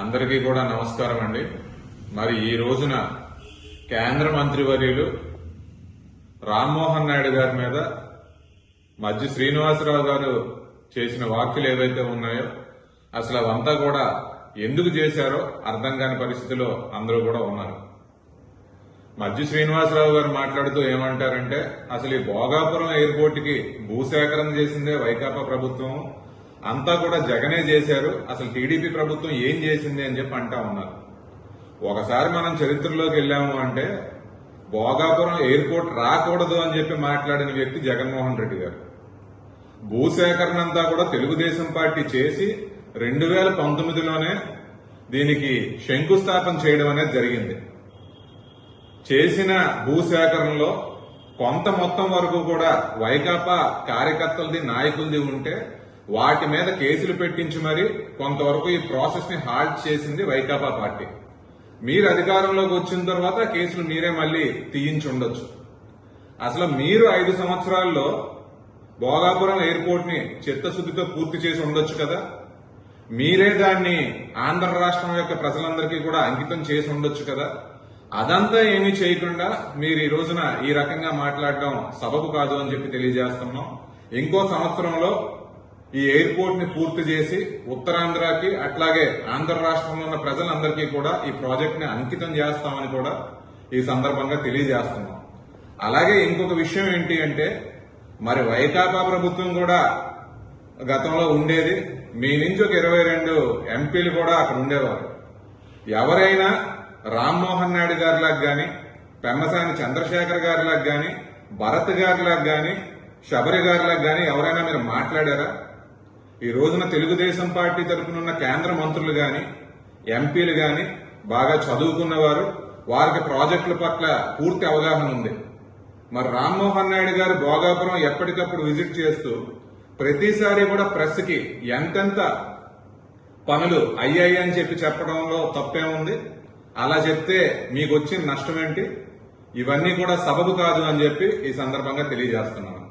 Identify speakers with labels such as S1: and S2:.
S1: అందరికీ కూడా నమస్కారం అండి. మరి ఈ రోజున కేంద్ర మంత్రివర్యులు రామ్మోహన్ నాయుడు గారి మీద మధ్య శ్రీనివాసరావు గారు చేసిన వ్యాఖ్యలు ఏవైతే ఉన్నాయో అసలు అవంతా కూడా ఎందుకు చేశారో అర్థం కాని పరిస్థితిలో అందరూ కూడా ఉన్నారు. మధ్య శ్రీనివాసరావు గారు మాట్లాడుతూ ఏమంటారంటే అసలు ఈ భోగాపురం ఎయిర్పోర్ట్కి భూసేకరణ చేసిందే వైకాపా ప్రభుత్వం అంతా కూడా జగనే చేశారు. అసలు టీడీపీ ప్రభుత్వం ఏం చేసింది అని చెప్పి అంటా ఉన్నారు. ఒకసారి మనం చరిత్రలోకి వెళ్ళాము అంటే భోగాపురం ఎయిర్పోర్ట్ రాకూడదు అని చెప్పి మాట్లాడిన వ్యక్తి జగన్మోహన్ రెడ్డి గారు. భూసేకరణ అంతా కూడా తెలుగుదేశం పార్టీ చేసి రెండు వేల పంతొమ్మిదిలోనే దీనికి శంకుస్థాపన చేయడం అనేది జరిగింది. చేసిన భూసేకరణలో కొంత మొత్తం వరకు కూడా వైకాపా కార్యకర్తలది నాయకులది ఉంటే వాటి మీద కేసులు పెట్టించి మరి కొంతవరకు ఈ ప్రాసెస్ని హాల్ట్ చేసింది వైకాపా పార్టీ. మీరు అధికారంలోకి వచ్చిన తర్వాత కేసులు మీరే మళ్ళీ తీయించి ఉండొచ్చు. అసలు మీరు ఐదు సంవత్సరాల్లో భోగాపురం ఎయిర్పోర్ట్ని చిత్తశుద్ధితో పూర్తి చేసి ఉండొచ్చు కదా? మీరే దాన్ని ఆంధ్ర రాష్ట్రం యొక్క ప్రజలందరికీ కూడా అంకితం చేసి ఉండొచ్చు కదా? అదంతా ఏమీ చేయకుండా మీరు ఈ రోజున ఈ రకంగా మాట్లాడడం సబబు కాదు అని చెప్పి తెలియజేస్తున్నాం. ఇంకో సంవత్సరంలో ఈ ఎయిర్పోర్ట్ని పూర్తి చేసి ఉత్తరాంధ్రకి అట్లాగే ఆంధ్ర రాష్ట్రంలో ఉన్న ప్రజలందరికీ కూడా ఈ ప్రాజెక్ట్ని అంకితం చేస్తామని కూడా ఈ సందర్భంగా తెలియజేస్తున్నాం. అలాగే ఇంకొక విషయం ఏంటి అంటే మరి వైకాపా ప్రభుత్వం కూడా గతంలో ఉండేది. మీ నుంచి ఒక ఇరవై రెండు ఎంపీలు కూడా అక్కడ ఉండేవారు. ఎవరైనా రామ్మోహన్ నాయుడు గారిలాగా కానీ పెమ్మసాని చంద్రశేఖర్ గారిలాగా కానీ భరత్ గారిలాగా కానీ శబరి గారిలాగా కానీ ఎవరైనా మీరు మాట్లాడారా? ఈ రోజున తెలుగుదేశం పార్టీ తరపున ఉన్న కేంద్ర మంత్రులు కానీ ఎంపీలు కానీ బాగా చదువుకున్నవారు వారికి ప్రాజెక్టుల పట్ల పూర్తి అవగాహన ఉంది. మరి రామ్మోహన్ నాయుడు గారు భోగాపురం ఎప్పటికప్పుడు విజిట్ చేస్తూ ప్రతిసారి కూడా ప్రెస్కి ఎంతెంత పనులు అయ్యాయి అని చెప్పి చెప్పడంలో తప్పేముంది అలా చెప్తే మీకు వచ్చిన నష్టం ఏంటి ఇవన్నీ కూడా సబబు కాదు అని చెప్పి ఈ సందర్భంగా తెలియజేస్తున్నాను.